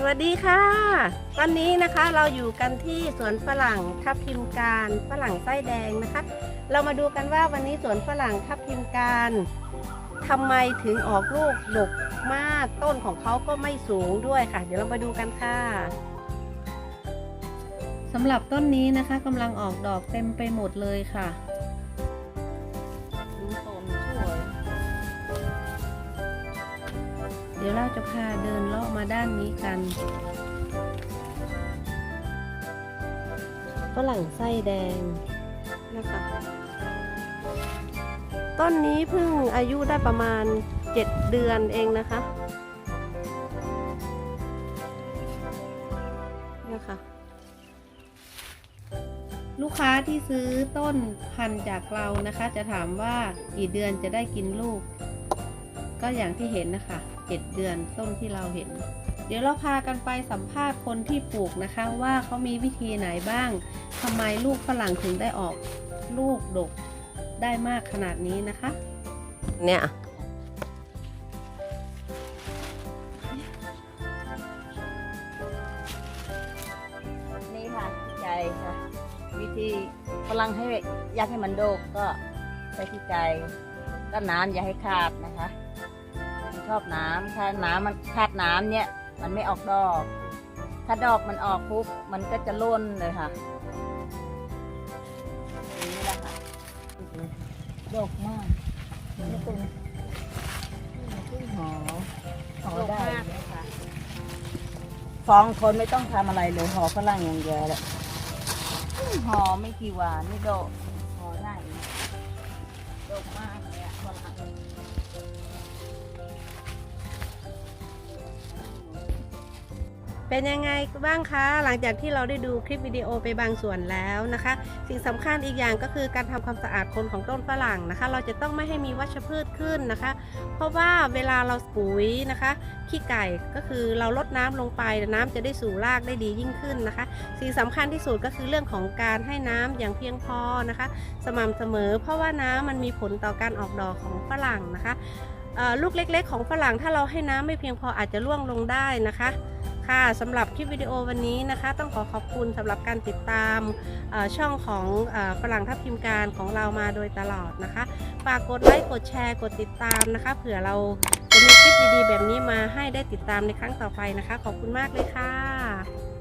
สวัสดีค่ะ วันนี้นะคะเราอยู่กันที่สวนฝรั่งทับทิมการฝรั่งไส้แดงนะคะ เรามาดูกันว่าวันนี้สวนฝรั่งทับทิมการทำไมถึงออกลูกดกมากต้นของเขาก็ไม่สูงด้วยค่ะ เดี๋ยวเรามาดูกันค่ะสำหรับต้นนี้นะคะกำลังออกดอกเต็มไปหมดเลยค่ะ ดี๋ยวเราจะพาเดินเลาะมาด้านนี้กันฝรั่งไส้แดงนะคะต้นนี้เพิ่งอายุได้ประมาณ 7 เดือนเองนะคะนะคะลูกค้าที่ซื้อต้นพันธุ์จากเรานะคะ จะถามว่ากี่เดือนจะได้กินลูก ก็อย่างที่เห็นนะคะเจ็ดเดือนต้นที่เราเห็น เดี๋ยวเราพากันไปสัมภาษณ์คนที่ปลูกนะคะ ว่าเขามีวิธีไหนบ้างทำไมลูกฝรั่งถึงได้ออกลูกดกได้มากขนาดนี้นะคะ เนี่ยนี่ค่ะใจค่ะ วิธีฝรั่งให้อยากให้มันโดกก็ใส่ที่ใจก็น้ำอย่าให้ขาดนะคะมัน ชอบน้ำถ้าน้ำมันขาดน้ำเนี่ย มันไม่ออกดอก ถ้าดอกมันออกปุ๊บมันก็จะร่นเลยค่ะนี่แหละค่ะดอกมากนี่เป็นหอหอได้เลยค่ะฟองคนไม่ต้องทำอะไรเลยห่อฝรั่งอย่างเดียวแหละห่อไม่กี่วันนี่โดกห่อได้โดกมากเลย เป็นยังไงบ้างคะหลังจากที่เราได้ดูคลิปวิดีโอไปบางส่วนแล้วนะคะ สิ่งสำคัญอีกอย่างก็คือการทำความสะอาดคนของต้นฝรั่งนะคะ เราจะต้องไม่ให้มีวัชพืชขึ้นนะคะ เพราะว่าเวลาเราปุ๋ยนะคะขี้ไก่ก็คือเราลดน้ำลงไปน้ำจะได้สู่รากได้ดียิ่งขึ้นนะคะ สิ่งสำคัญที่สุดก็คือเรื่องของการให้น้ำอย่างเพียงพอนะคะ สม่ำเสมอ เพราะว่าน้ำมันมีผลต่อการออกดอกของฝรั่งนะคะลูกเล็ก ๆ ของฝรั่งถ้าเราให้น้ำไม่เพียงพออาจจะร่วงลงได้นะคะ ค่ะสำหรับคลิปวิดีโอวันนี้นะคะ ต้องขอขอบคุณสำหรับการติดตามช่องของฝรั่งทับทิมการของเรามาโดยตลอดนะคะฝากกดไลค์กดแชร์กดติดตามนะคะ เผื่อเราจะมีคลิปดีๆ แบบนี้มาให้ได้ติดตามในครั้งต่อไปนะคะ ขอบคุณมากเลยค่ะ